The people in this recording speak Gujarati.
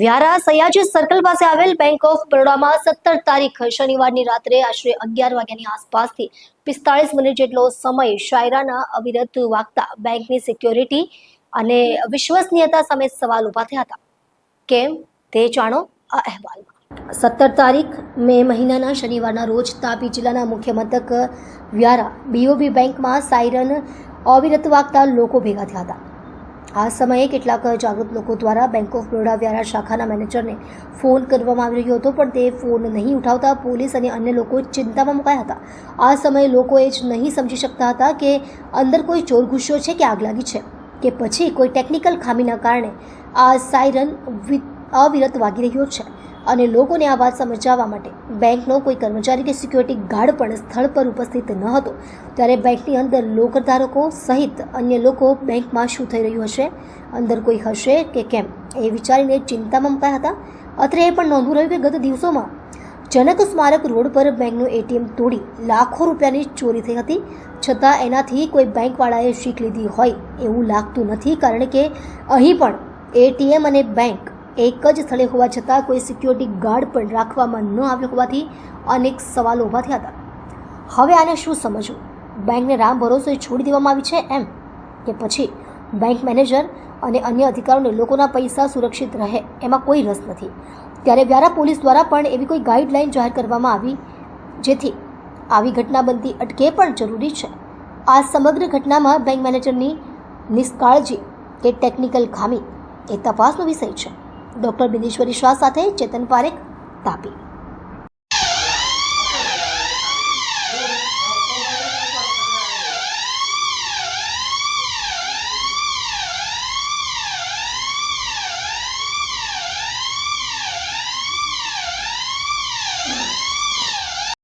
વ્યારા સયાજી સર્કલ પાસે આવેલ બેંક ઓફ બરોડામાં સત્તર તારીખ શનિવારની રાત્રે આશરે અગિયાર વાગ્યાની આસપાસથી પિસ્તાળીસ મિનિટ જેટલો સમય શાયરાના અવિરત વાગતા બેંકની સિક્યોરિટી અને વિશ્વસનીયતા સામે સવાલ ઊભા થયા હતા. કેમ? તે જાણો આ અહેવાલમાં. સત્તર તારીખ મે મહિનાના શનિવારના રોજ તાપી જિલ્લાના મુખ્ય મથક વ્યારા બીઓબી બેંકમાં સાયરન અવિરત વાગતા લોકો ભેગા થયા હતા. આ સમયે કેટલાક જાગૃત લોકો દ્વારા બેંક ઓફ બરોડા વ્યારા શાખાના મેનેજરને ફોન કરવામાં આવી રહ્યો હતો, પણ તે ફોન નહીં ઉઠાવતા પોલીસ અને અન્ય લોકો ચિંતામાં મુકાયા હતા. આ સમયે લોકો એ જ નહીં સમજી શકતા હતા કે અંદર કોઈ ચોર ઘૂસ્યો છે કે આગ લાગી છે, કે પછી કોઈ ટેકનિકલ ખામીના કારણે આ સાયરન અવિરત વાગી રહ્યો છે. અને લોકોને આ વાત સમજાવવા માટે બેંકનો કોઈ કર્મચારી કે સિક્યોરિટી ગાર્ડ પણ સ્થળ પર ઉપસ્થિત ન હતો. ત્યારે બેંકની અંદર લોકરધારકો સહિત અન્ય લોકો બેંકમાં શું થઈ રહ્યું હશે? અંદર કોઈ હશે કે કેમ? એ વિચારીને ચિંતામાં મુકાયા હતા. અત્રે એ પણ નોંધવું રહ્યું કે ગત દિવસોમાં જનક સ્મારક રોડ પર બેંકનું એટીએમ તોડી લાખો રૂપિયાની ચોરી થઈ હતી. છતાં એનાથી કોઈ બેંકવાળાએ શીખ લીધી હોય એવું લાગતું નથી, કારણ કે અહીં પણ એટીએમ અને બેંક એક જ સ્થળે હોવા છતાં કોઈ સિક્યોરિટી ગાર્ડ પણ રાખવામાં ન આવ્યો હોવાથી અનેક સવાલો ઊભા થયા હતા. હવે આને શું સમજવું? બેંકને રામ ભરોસે છોડી દેવામાં આવી છે એમ? કે પછી બેંક મેનેજર અને અન્ય અધિકારીઓને લોકોના પૈસા સુરક્ષિત રહે એમાં કોઈ રસ નથી? ત્યારે વ્યારા પોલીસ દ્વારા પણ એવી કોઈ ગાઈડલાઈન જાહેર કરવામાં આવી જેથી આવી ઘટના બનતી અટકે પણ જરૂરી છે. આ સમગ્ર ઘટનામાં બેંક મેનેજરની નિષ્કાળજી કે ટેકનિકલ ખામી એ તપાસનો વિષય છે. ડૉક્ટર બિંદેશ્વરી શાહ સાથે ચેતન પારેખ તાપી.